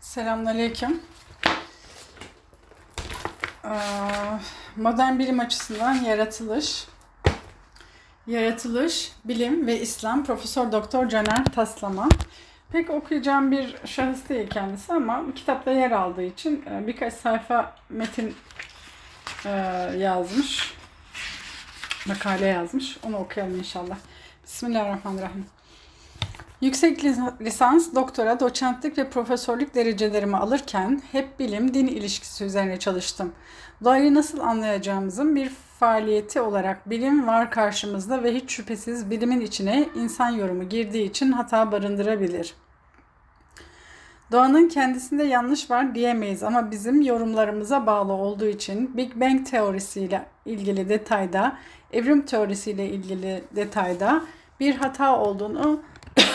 Selamünaleyküm. Ee, Modern bilim açısından yaratılış, yaratılış, bilim ve İslam Profesör Doktor Caner Taslama. Pek okuyacağım bir şahıs değil kendisi ama kitapta yer aldığı için e, birkaç sayfa metin e, yazmış. Makale yazmış. Onu okuyalım inşallah. Bismillahirrahmanirrahim. Yüksek lis- lisans, doktora, doçentlik ve profesörlük derecelerimi alırken hep bilim-din ilişkisi üzerine çalıştım. Doğayı nasıl anlayacağımızın bir faaliyeti olarak bilim var karşımızda ve hiç şüphesiz bilimin içine insan yorumu girdiği için hata barındırabilir. Doğanın kendisinde yanlış var diyemeyiz ama bizim yorumlarımıza bağlı olduğu için Big Bang teorisiyle ilgili detayda, evrim teorisiyle ilgili detayda bir hata olduğunu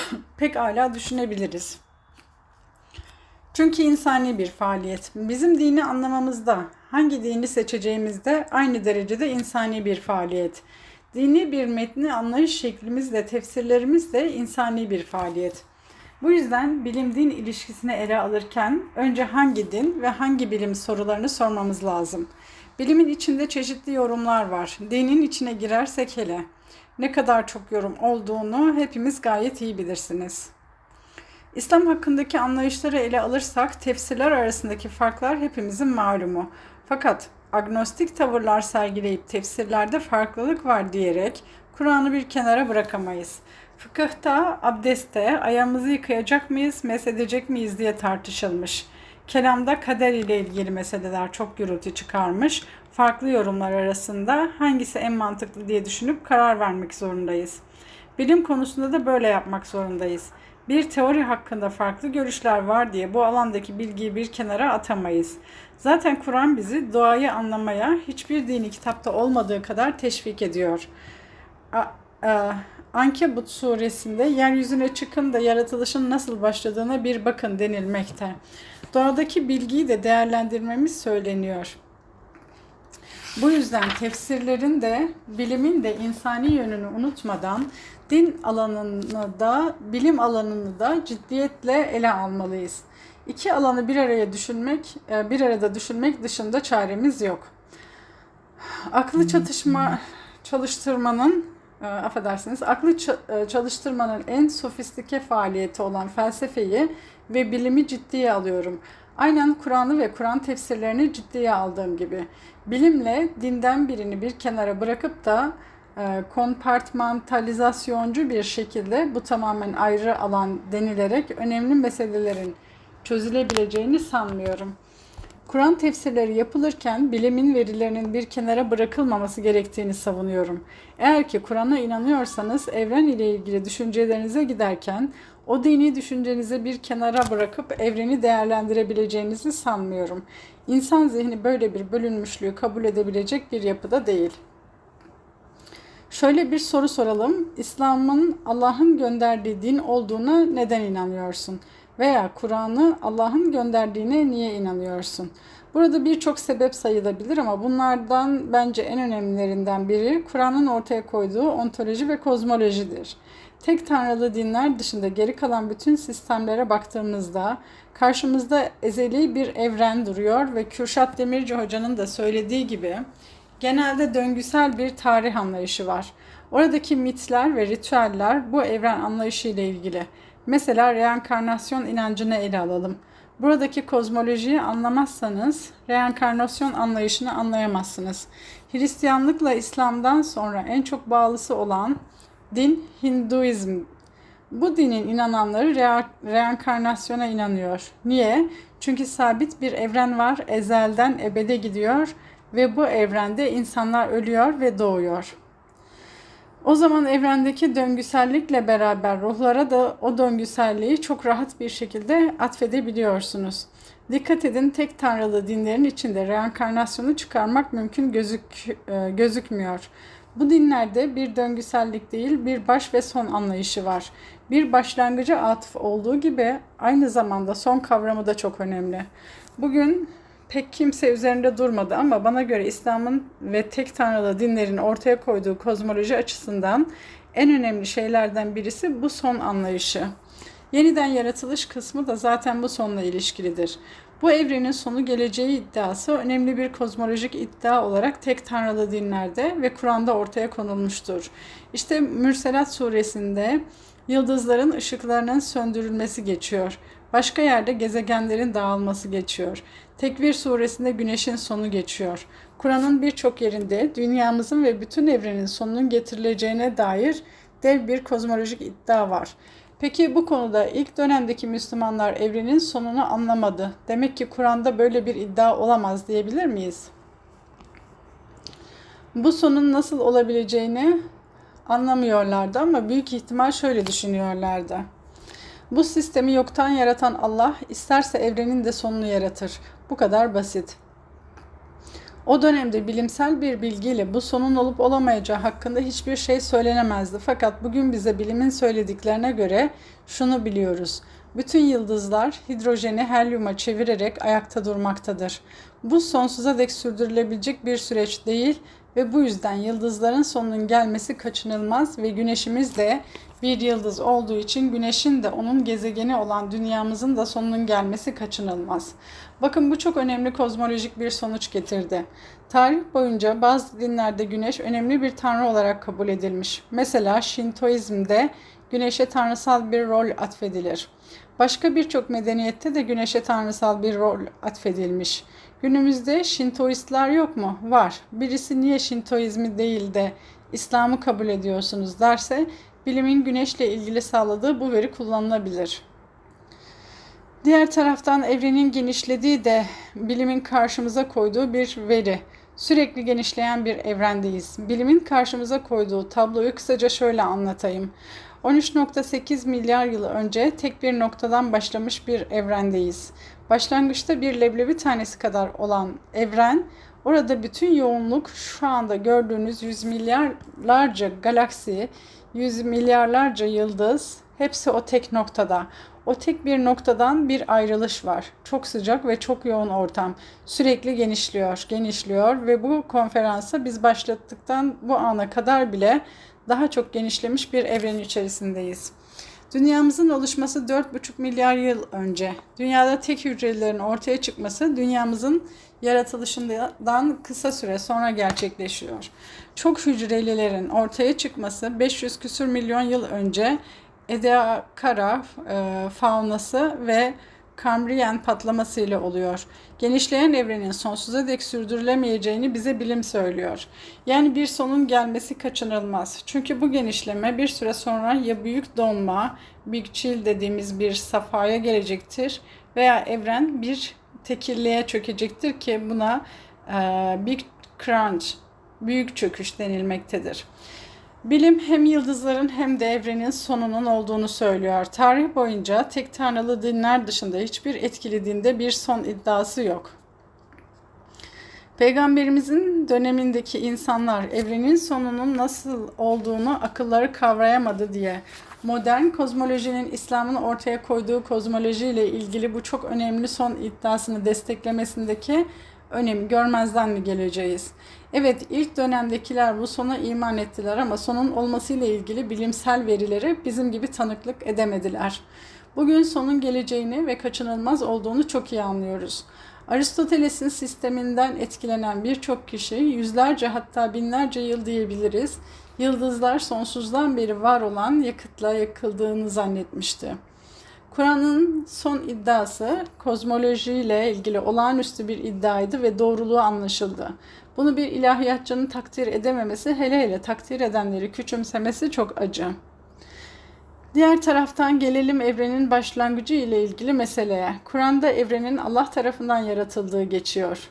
pek âlâ düşünebiliriz. Çünkü insani bir faaliyet. Bizim dini anlamamızda, hangi dini seçeceğimizde aynı derecede insani bir faaliyet. Dini bir metni anlayış şeklimizle, tefsirlerimizle insani bir faaliyet. Bu yüzden bilim-din ilişkisini ele alırken önce hangi din ve hangi bilim sorularını sormamız lazım. Bilimin içinde çeşitli yorumlar var. Dinin içine girersek hele ne kadar çok yorum olduğunu hepimiz gayet iyi bilirsiniz. İslam hakkındaki anlayışları ele alırsak tefsirler arasındaki farklar hepimizin malumu. Fakat agnostik tavırlar sergileyip tefsirlerde farklılık var diyerek Kur'an'ı bir kenara bırakamayız. Fıkıhta, abdestte ayağımızı yıkayacak mıyız, mesedecek miyiz diye tartışılmış. Kelamda kader ile ilgili meseleler çok gürültü çıkarmış. Farklı yorumlar arasında hangisi en mantıklı diye düşünüp karar vermek zorundayız. Bilim konusunda da böyle yapmak zorundayız. Bir teori hakkında farklı görüşler var diye bu alandaki bilgiyi bir kenara atamayız. Zaten Kur'an bizi doğayı anlamaya hiçbir dini kitapta olmadığı kadar teşvik ediyor. A- a- Ankebut suresinde yeryüzüne çıkın da yaratılışın nasıl başladığına bir bakın denilmekte. Doğadaki bilgiyi de değerlendirmemiz söyleniyor. Bu yüzden tefsirlerin de bilimin de insani yönünü unutmadan din alanını da bilim alanını da ciddiyetle ele almalıyız. İki alanı bir araya düşünmek, e, bir arada düşünmek dışında çaremiz yok. Aklı çatışma çalıştırmanın e, affedersiniz, aklı e, çalıştırmanın en sofistike faaliyeti olan felsefeyi ve bilimi ciddiye alıyorum. Aynen Kur'an'ı ve Kur'an tefsirlerini ciddiye aldığım gibi. Bilimle dinden birini bir kenara bırakıp da e, kompartmantalizasyoncu bir şekilde bu tamamen ayrı alan denilerek önemli meselelerin çözülebileceğini sanmıyorum. Kur'an tefsirleri yapılırken bilimin verilerinin bir kenara bırakılmaması gerektiğini savunuyorum. Eğer ki Kur'an'a inanıyorsanız evren ile ilgili düşüncelerinize giderken o dini düşüncenizi bir kenara bırakıp evreni değerlendirebileceğinizi sanmıyorum. İnsan zihni böyle bir bölünmüşlüğü kabul edebilecek bir yapıda değil. Şöyle bir soru soralım. İslam'ın Allah'ın gönderdiği din olduğuna neden inanıyorsun? Veya Kur'an'ı Allah'ın gönderdiğine niye inanıyorsun? Burada birçok sebep sayılabilir ama bunlardan bence en önemlilerinden biri Kur'an'ın ortaya koyduğu ontoloji ve kozmolojidir. Tek tanrılı dinler dışında geri kalan bütün sistemlere baktığımızda karşımızda ezeli bir evren duruyor ve Kürşat Demirci Hoca'nın da söylediği gibi genelde döngüsel bir tarih anlayışı var. Oradaki mitler ve ritüeller bu evren anlayışı ile ilgili. Mesela reenkarnasyon inancını ele alalım. Buradaki kozmolojiyi anlamazsanız reenkarnasyon anlayışını anlayamazsınız. Hristiyanlıkla İslam'dan sonra en çok bağlısı olan din Hinduizm. Bu dinin inananları rea- reenkarnasyona inanıyor. Niye? Çünkü sabit bir evren var, ezelden ebede gidiyor ve bu evrende insanlar ölüyor ve doğuyor. O zaman evrendeki döngüsellikle beraber ruhlara da o döngüselliği çok rahat bir şekilde atfedebiliyorsunuz. Dikkat edin tek tanrılı dinlerin içinde reenkarnasyonu çıkarmak mümkün gözük, e, gözükmüyor. Bu dinlerde bir döngüsellik değil bir baş ve son anlayışı var. Bir başlangıcı atıf olduğu gibi aynı zamanda son kavramı da çok önemli. Bugün pek kimse üzerinde durmadı ama bana göre İslam'ın ve tek tanrılı dinlerin ortaya koyduğu kozmoloji açısından en önemli şeylerden birisi bu son anlayışı. Yeniden yaratılış kısmı da zaten bu sonla ilişkilidir. Bu evrenin sonu geleceği iddiası önemli bir kozmolojik iddia olarak tek tanrılı dinlerde ve Kur'an'da ortaya konulmuştur. İşte Mürselat suresinde yıldızların ışıklarının söndürülmesi geçiyor. Başka yerde gezegenlerin dağılması geçiyor. Tekvir suresinde güneşin sonu geçiyor. Kur'an'ın birçok yerinde dünyamızın ve bütün evrenin sonunun getirileceğine dair dev bir kozmolojik iddia var. Peki bu konuda ilk dönemdeki Müslümanlar evrenin sonunu anlamadı. Demek ki Kur'an'da böyle bir iddia olamaz diyebilir miyiz? Bu sonun nasıl olabileceğini anlamıyorlardı ama büyük ihtimal şöyle düşünüyorlardı. Bu sistemi yoktan yaratan Allah isterse evrenin de sonunu yaratır. Bu kadar basit. O dönemde bilimsel bir bilgiyle bu sonun olup olamayacağı hakkında hiçbir şey söylenemezdi. Fakat bugün bize bilimin söylediklerine göre şunu biliyoruz. Bütün yıldızlar hidrojeni helyuma çevirerek ayakta durmaktadır. Bu sonsuza dek sürdürülebilecek bir süreç değil ve bu yüzden yıldızların sonunun gelmesi kaçınılmaz ve güneşimiz de bir yıldız olduğu için güneşin de onun gezegeni olan dünyamızın da sonunun gelmesi kaçınılmaz. Bakın bu çok önemli kozmolojik bir sonuç getirdi. Tarih boyunca bazı dinlerde güneş önemli bir tanrı olarak kabul edilmiş. Mesela Şintoizm'de güneşe tanrısal bir rol atfedilir. Başka birçok medeniyette de güneşe tanrısal bir rol atfedilmiş. Günümüzde Şintoistler yok mu? Var. Birisi niye Şintoizmi değil de İslam'ı kabul ediyorsunuz derse bilimin güneşle ilgili sağladığı bu veri kullanılabilir. Diğer taraftan evrenin genişlediği de bilimin karşımıza koyduğu bir veri. Sürekli genişleyen bir evrendeyiz. Bilimin karşımıza koyduğu tabloyu kısaca şöyle anlatayım. 13.8 milyar yıl önce tek bir noktadan başlamış bir evrendeyiz. Başlangıçta bir leblebi tanesi kadar olan evren, orada bütün yoğunluk şu anda gördüğünüz yüz milyarlarca galaksi, yüz milyarlarca yıldız, hepsi o tek noktada. O tek bir noktadan bir ayrılış var. Çok sıcak ve çok yoğun ortam. Sürekli genişliyor, genişliyor ve bu konferansa biz başlattıktan bu ana kadar bile daha çok genişlemiş bir evren içerisindeyiz. Dünyamızın oluşması 4,5 milyar yıl önce. Dünyada tek hücrelerin ortaya çıkması dünyamızın yaratılışından kısa süre sonra gerçekleşiyor. Çok hücrelilerin ortaya çıkması 500 küsür milyon yıl önce Ediacara e, faunası ve Kambriyen patlaması ile oluyor. Genişleyen evrenin sonsuza dek sürdürülemeyeceğini bize bilim söylüyor. Yani bir sonun gelmesi kaçınılmaz. Çünkü bu genişleme bir süre sonra ya büyük donma, Big Chill dediğimiz bir safhaya gelecektir veya evren bir tekilliğe çökecektir ki buna e, Big Crunch, büyük çöküş denilmektedir. Bilim hem yıldızların hem de evrenin sonunun olduğunu söylüyor. Tarih boyunca tek tanrılı dinler dışında hiçbir etkili dinde bir son iddiası yok. Peygamberimizin dönemindeki insanlar evrenin sonunun nasıl olduğunu akılları kavrayamadı diye modern kozmolojinin İslam'ın ortaya koyduğu kozmoloji ile ilgili bu çok önemli son iddiasını desteklemesindeki önemi görmezden mi geleceğiz? Evet ilk dönemdekiler bu sona iman ettiler ama sonun olmasıyla ilgili bilimsel verileri bizim gibi tanıklık edemediler. Bugün sonun geleceğini ve kaçınılmaz olduğunu çok iyi anlıyoruz. Aristoteles'in sisteminden etkilenen birçok kişi yüzlerce hatta binlerce yıl diyebiliriz yıldızlar sonsuzdan beri var olan yakıtla yakıldığını zannetmişti. Kur'an'ın son iddiası kozmoloji ile ilgili olağanüstü bir iddiaydı ve doğruluğu anlaşıldı. Bunu bir ilahiyatçının takdir edememesi, hele hele takdir edenleri küçümsemesi çok acı. Diğer taraftan gelelim evrenin başlangıcı ile ilgili meseleye. Kur'an'da evrenin Allah tarafından yaratıldığı geçiyor.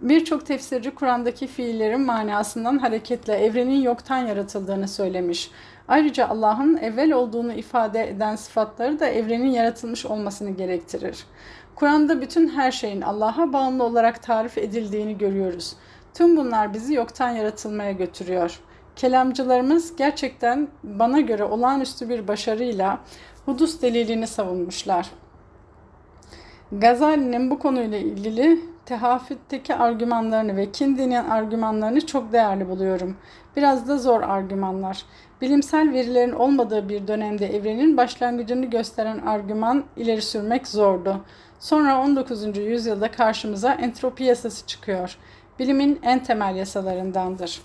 Birçok tefsirci Kur'an'daki fiillerin manasından hareketle evrenin yoktan yaratıldığını söylemiş. Ayrıca Allah'ın evvel olduğunu ifade eden sıfatları da evrenin yaratılmış olmasını gerektirir. Kur'an'da bütün her şeyin Allah'a bağımlı olarak tarif edildiğini görüyoruz. Tüm bunlar bizi yoktan yaratılmaya götürüyor. Kelamcılarımız gerçekten bana göre olağanüstü bir başarıyla hudus delilini savunmuşlar. Gazali'nin bu konuyla ilgili tehafütteki argümanlarını ve Kindi'nin argümanlarını çok değerli buluyorum. Biraz da zor argümanlar. Bilimsel verilerin olmadığı bir dönemde evrenin başlangıcını gösteren argüman ileri sürmek zordu. Sonra 19. yüzyılda karşımıza entropi yasası çıkıyor. Bilimin en temel yasalarındandır.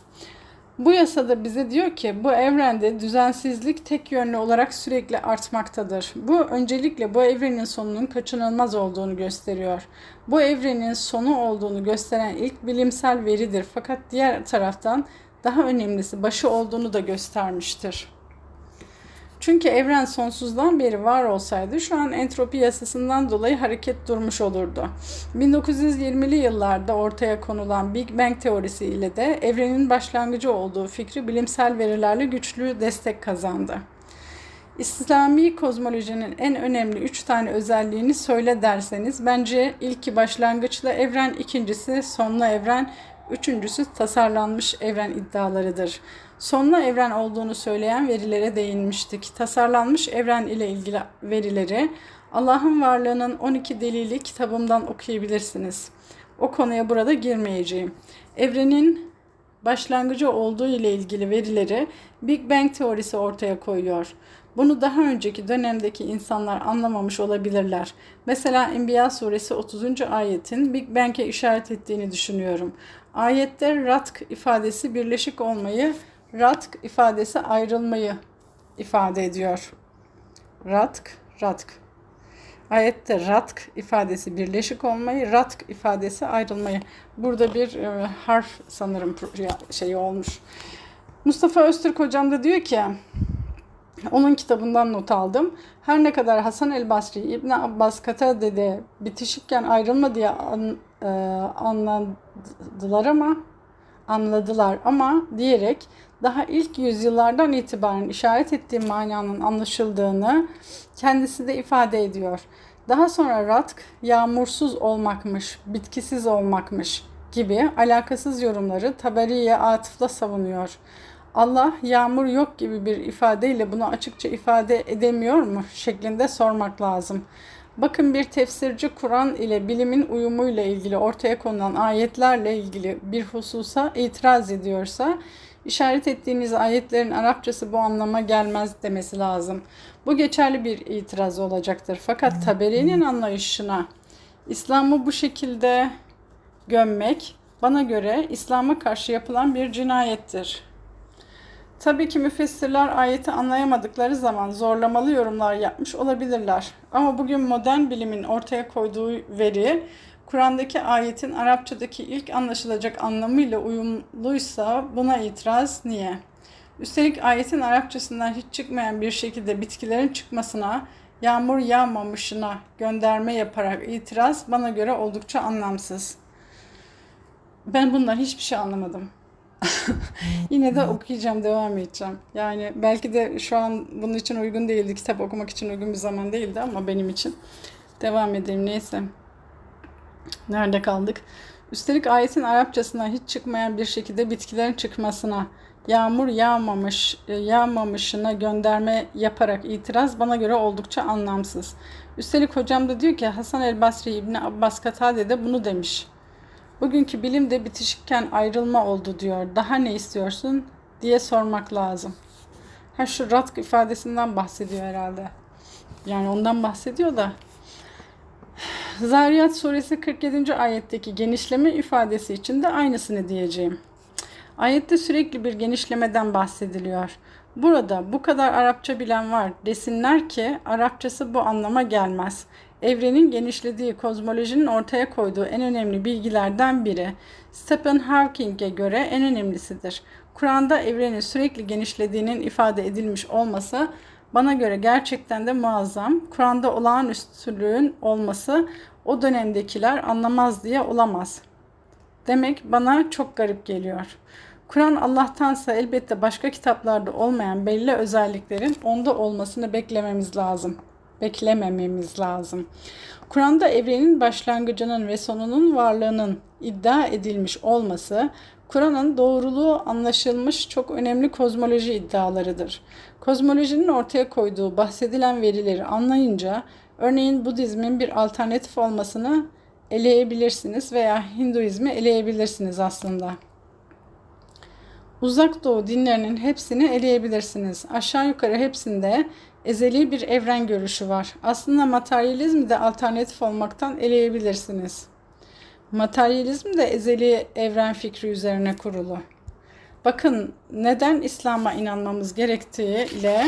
Bu yasada bize diyor ki bu evrende düzensizlik tek yönlü olarak sürekli artmaktadır. Bu öncelikle bu evrenin sonunun kaçınılmaz olduğunu gösteriyor. Bu evrenin sonu olduğunu gösteren ilk bilimsel veridir. Fakat diğer taraftan daha önemlisi başı olduğunu da göstermiştir. Çünkü evren sonsuzdan beri var olsaydı şu an entropi yasasından dolayı hareket durmuş olurdu. 1920'li yıllarda ortaya konulan Big Bang teorisi ile de evrenin başlangıcı olduğu fikri bilimsel verilerle güçlü destek kazandı. İslami kozmolojinin en önemli üç tane özelliğini söyle derseniz bence ilki başlangıçlı evren, ikincisi sonlu evren, üçüncüsü tasarlanmış evren iddialarıdır sonlu evren olduğunu söyleyen verilere değinmiştik. Tasarlanmış evren ile ilgili verileri Allah'ın varlığının 12 delili kitabımdan okuyabilirsiniz. O konuya burada girmeyeceğim. Evrenin başlangıcı olduğu ile ilgili verileri Big Bang teorisi ortaya koyuyor. Bunu daha önceki dönemdeki insanlar anlamamış olabilirler. Mesela Enbiya suresi 30. ayetin Big Bang'e işaret ettiğini düşünüyorum. Ayette ratk ifadesi birleşik olmayı Ratk ifadesi ayrılmayı ifade ediyor. Ratk, ratk. Ayette ratk ifadesi birleşik olmayı, ratk ifadesi ayrılmayı. Burada bir e, harf sanırım şey olmuş. Mustafa Öztürk hocam da diyor ki onun kitabından not aldım. Her ne kadar Hasan el Basri İbn Abbas Katade'de bitişikken ayrılma diye an, e, anladılar ama anladılar ama diyerek daha ilk yüzyıllardan itibaren işaret ettiği mananın anlaşıldığını kendisi de ifade ediyor. Daha sonra ratk yağmursuz olmakmış, bitkisiz olmakmış gibi alakasız yorumları Taberiye atıfla savunuyor. Allah yağmur yok gibi bir ifadeyle bunu açıkça ifade edemiyor mu şeklinde sormak lazım. Bakın bir tefsirci Kur'an ile bilimin uyumuyla ilgili ortaya konulan ayetlerle ilgili bir hususa itiraz ediyorsa işaret ettiğiniz ayetlerin Arapçası bu anlama gelmez demesi lazım. Bu geçerli bir itiraz olacaktır. Fakat Taberi'nin anlayışına İslam'ı bu şekilde gömmek bana göre İslam'a karşı yapılan bir cinayettir. Tabii ki müfessirler ayeti anlayamadıkları zaman zorlamalı yorumlar yapmış olabilirler. Ama bugün modern bilimin ortaya koyduğu veri Kur'an'daki ayetin Arapçadaki ilk anlaşılacak anlamıyla uyumluysa buna itiraz niye? Üstelik ayetin Arapçasından hiç çıkmayan bir şekilde bitkilerin çıkmasına, yağmur yağmamışına gönderme yaparak itiraz bana göre oldukça anlamsız. Ben bundan hiçbir şey anlamadım. Yine de okuyacağım, devam edeceğim. Yani belki de şu an bunun için uygun değildi, kitap okumak için uygun bir zaman değildi ama benim için. Devam edelim neyse. Nerede kaldık? Üstelik ayetin Arapçasına hiç çıkmayan bir şekilde bitkilerin çıkmasına, yağmur yağmamış, e, yağmamışına gönderme yaparak itiraz bana göre oldukça anlamsız. Üstelik hocam da diyor ki Hasan el Basri İbni Abbas Katade de bunu demiş. Bugünkü bilim de bitişikken ayrılma oldu diyor. Daha ne istiyorsun diye sormak lazım. Ha şu ratk ifadesinden bahsediyor herhalde. Yani ondan bahsediyor da Zariyat suresi 47. ayetteki genişleme ifadesi için de aynısını diyeceğim. Ayette sürekli bir genişlemeden bahsediliyor. Burada bu kadar Arapça bilen var desinler ki Arapçası bu anlama gelmez. Evrenin genişlediği kozmolojinin ortaya koyduğu en önemli bilgilerden biri. Stephen Hawking'e göre en önemlisidir. Kur'an'da evrenin sürekli genişlediğinin ifade edilmiş olması bana göre gerçekten de muazzam. Kur'an'da olağanüstülüğün olması o dönemdekiler anlamaz diye olamaz. Demek bana çok garip geliyor. Kur'an Allah'tansa elbette başka kitaplarda olmayan belli özelliklerin onda olmasını beklememiz lazım. Beklemememiz lazım. Kur'an'da evrenin başlangıcının ve sonunun varlığının iddia edilmiş olması Kur'an'ın doğruluğu anlaşılmış çok önemli kozmoloji iddialarıdır. Kozmolojinin ortaya koyduğu bahsedilen verileri anlayınca örneğin Budizmin bir alternatif olmasını eleyebilirsiniz veya Hinduizmi eleyebilirsiniz aslında. Uzak Doğu dinlerinin hepsini eleyebilirsiniz. Aşağı yukarı hepsinde ezeli bir evren görüşü var. Aslında materyalizmi de alternatif olmaktan eleyebilirsiniz. Materyalizm de ezeli evren fikri üzerine kurulu. Bakın neden İslam'a inanmamız gerektiği ile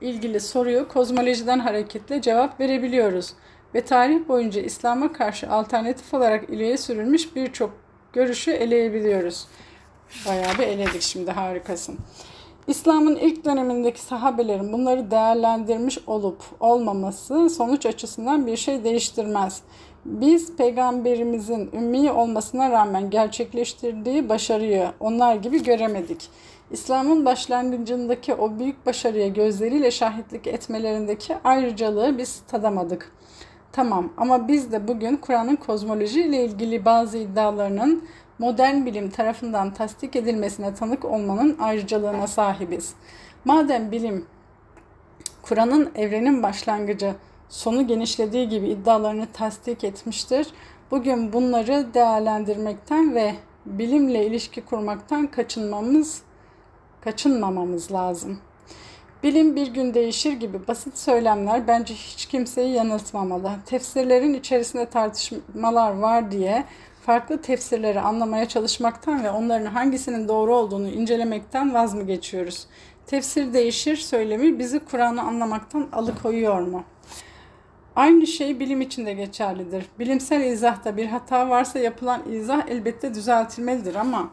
ilgili soruyu kozmolojiden hareketle cevap verebiliyoruz. Ve tarih boyunca İslam'a karşı alternatif olarak ileriye sürülmüş birçok görüşü eleyebiliyoruz. Bayağı bir eledik şimdi harikasın. İslam'ın ilk dönemindeki sahabelerin bunları değerlendirmiş olup olmaması sonuç açısından bir şey değiştirmez. Biz peygamberimizin ümmi olmasına rağmen gerçekleştirdiği başarıyı onlar gibi göremedik. İslam'ın başlangıcındaki o büyük başarıya gözleriyle şahitlik etmelerindeki ayrıcalığı biz tadamadık. Tamam ama biz de bugün Kur'an'ın kozmoloji ile ilgili bazı iddialarının modern bilim tarafından tasdik edilmesine tanık olmanın ayrıcalığına sahibiz. Madem bilim Kur'an'ın evrenin başlangıcı, sonu genişlediği gibi iddialarını tasdik etmiştir. Bugün bunları değerlendirmekten ve bilimle ilişki kurmaktan kaçınmamız kaçınmamamız lazım. Bilim bir gün değişir gibi basit söylemler bence hiç kimseyi yanıltmamalı. Tefsirlerin içerisinde tartışmalar var diye farklı tefsirleri anlamaya çalışmaktan ve onların hangisinin doğru olduğunu incelemekten vaz mı geçiyoruz? Tefsir değişir söylemi bizi Kur'an'ı anlamaktan alıkoyuyor mu? Aynı şey bilim için de geçerlidir. Bilimsel izahta bir hata varsa yapılan izah elbette düzeltilmelidir ama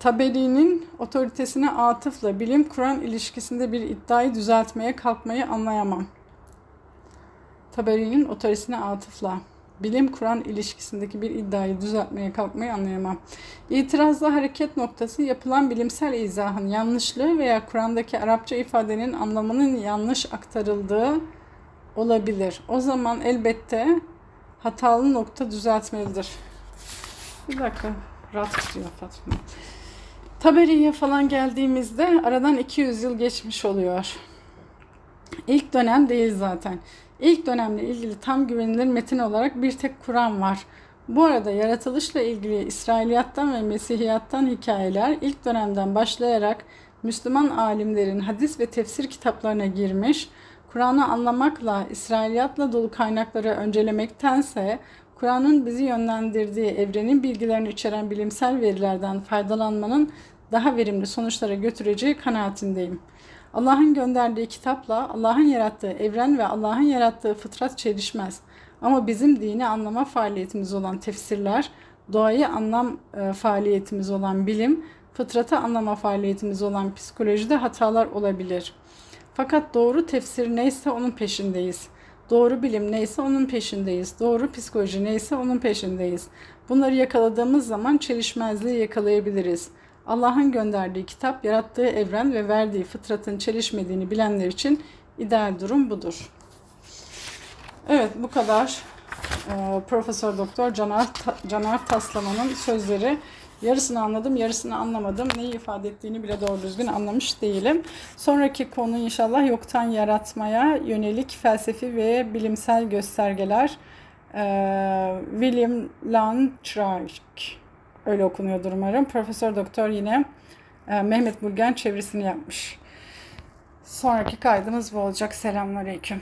Taberi'nin otoritesine atıfla bilim-Kur'an ilişkisinde bir iddiayı düzeltmeye kalkmayı anlayamam. Taberi'nin otoritesine atıfla bilim-Kur'an ilişkisindeki bir iddiayı düzeltmeye kalkmayı anlayamam. İtirazla hareket noktası yapılan bilimsel izahın yanlışlığı veya Kur'an'daki Arapça ifadenin anlamının yanlış aktarıldığı olabilir. O zaman elbette hatalı nokta düzeltmelidir. Bir dakika. Rat diyor Fatma. Taberi'ye falan geldiğimizde aradan 200 yıl geçmiş oluyor. İlk dönem değil zaten. İlk dönemle ilgili tam güvenilir metin olarak bir tek Kur'an var. Bu arada yaratılışla ilgili İsrailiyattan ve Mesihiyattan hikayeler ilk dönemden başlayarak Müslüman alimlerin hadis ve tefsir kitaplarına girmiş, Kur'an'ı anlamakla, İsrailiyatla dolu kaynakları öncelemektense Kur'an'ın bizi yönlendirdiği evrenin bilgilerini içeren bilimsel verilerden faydalanmanın daha verimli sonuçlara götüreceği kanaatindeyim. Allah'ın gönderdiği kitapla Allah'ın yarattığı evren ve Allah'ın yarattığı fıtrat çelişmez. Ama bizim dini anlama faaliyetimiz olan tefsirler, doğayı anlam e, faaliyetimiz olan bilim, fıtratı anlama faaliyetimiz olan psikolojide hatalar olabilir. Fakat doğru tefsir neyse onun peşindeyiz. Doğru bilim neyse onun peşindeyiz. Doğru psikoloji neyse onun peşindeyiz. Bunları yakaladığımız zaman çelişmezliği yakalayabiliriz. Allah'ın gönderdiği kitap, yarattığı evren ve verdiği fıtratın çelişmediğini bilenler için ideal durum budur. Evet bu kadar. Ee, Profesör Doktor Caner, Caner Taslaman'ın sözleri. Yarısını anladım, yarısını anlamadım. Neyi ifade ettiğini bile doğru düzgün anlamış değilim. Sonraki konu inşallah yoktan yaratmaya yönelik felsefi ve bilimsel göstergeler. Ee, William Lantrike öyle okunuyordur umarım. Profesör Doktor yine e, Mehmet Bulgen çevirisini yapmış. Sonraki kaydımız bu olacak. Selamünaleyküm.